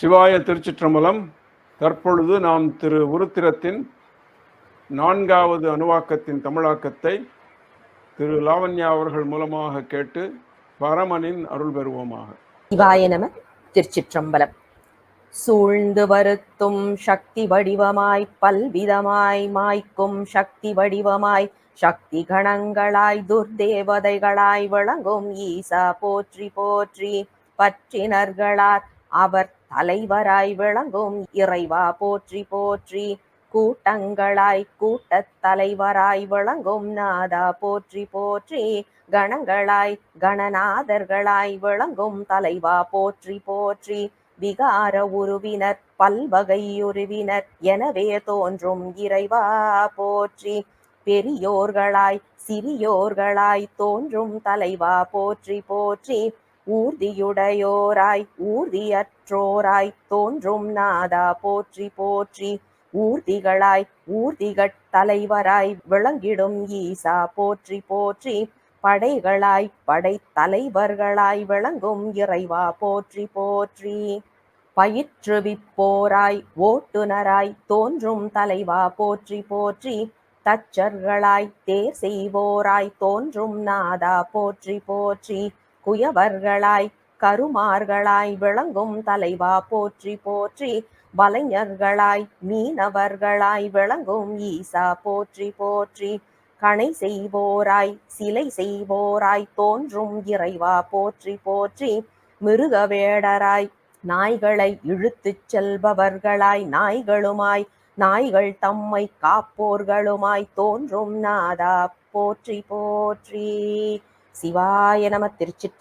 சிவாய திருச்சிற்றம்பலம். தற்பொழுது நாம் திரு உருத்திரத்தின் நான்காவது அணுவாக்கத்தின் தமிழாக்கத்தை திரு லாவண்யா அவர்கள் மூலமாக கேட்டு பரமனின் அருள் பெறுவோமாக. சிவாய நம திருச்சிற்றம்பலம். சூழ்ந்து வருத்தும் சக்தி வடிவமாய் பல்விதமாய் மாய்க்கும் சக்தி வடிவமாய் சக்தி கணங்களாய் துர்தேவதைகளாய் விளங்கும் ஈசா போற்றி போற்றி பற்றினர்களார் அவர் தலைவராய் விளங்கும் இறைவா போற்றி போற்றி. கூட்டங்களாய் கூட்டத் தலைவராய் விளங்கும் நாதா போற்றி போற்றி. கணங்களாய் கணநாதர்களாய் விளங்கும் தலைவா போற்றி போற்றி. விகார உருவினர் பல்வகை உருவினர் எனவே தோன்றும் இறைவா போற்றி. பெரியோர்களாய் சிறியோர்களாய் தோன்றும் தலைவா போற்றி போற்றி. ஊர்தியுடையோராய் ஊர்தியற்றோராய் தோன்றும் நாதா போற்றி போற்றி. ஊர்திகளாய் ஊர்திகட் தலைவராய் விளங்கிடும் ஈசா போற்றி போற்றி. படைகளாய் படை தலைவர்களாய் விளங்கும் இறைவா போற்றி போற்றி. பயிற்றுவிப்போராய் ஓட்டுநராய் தோன்றும் தலைவா போற்றி போற்றி. தச்சர்களாய் தேர் செய்வோராய் தோன்றும் நாதா போற்றி போற்றி. குயவர்களாய் கருமார்களாய் விளங்கும் தலைவா போற்றி போற்றி வலைஞர்களாய் மீனவர்களாய் விளங்கும் ஈசா போற்றி போற்றி. கணை செய்வோராய் சிலை செய்வோராய் தோன்றும் இறைவா போற்றி போற்றி. மிருகவேடராய் நாய்களை இழுத்துச் செல்பவர்களாய் நாய்களுமாய் நாய்கள் தம்மை காப்போர்களுமாய் தோன்றும் நாதா போற்றி போற்றி. சிவாய நம திருச்சிற்ற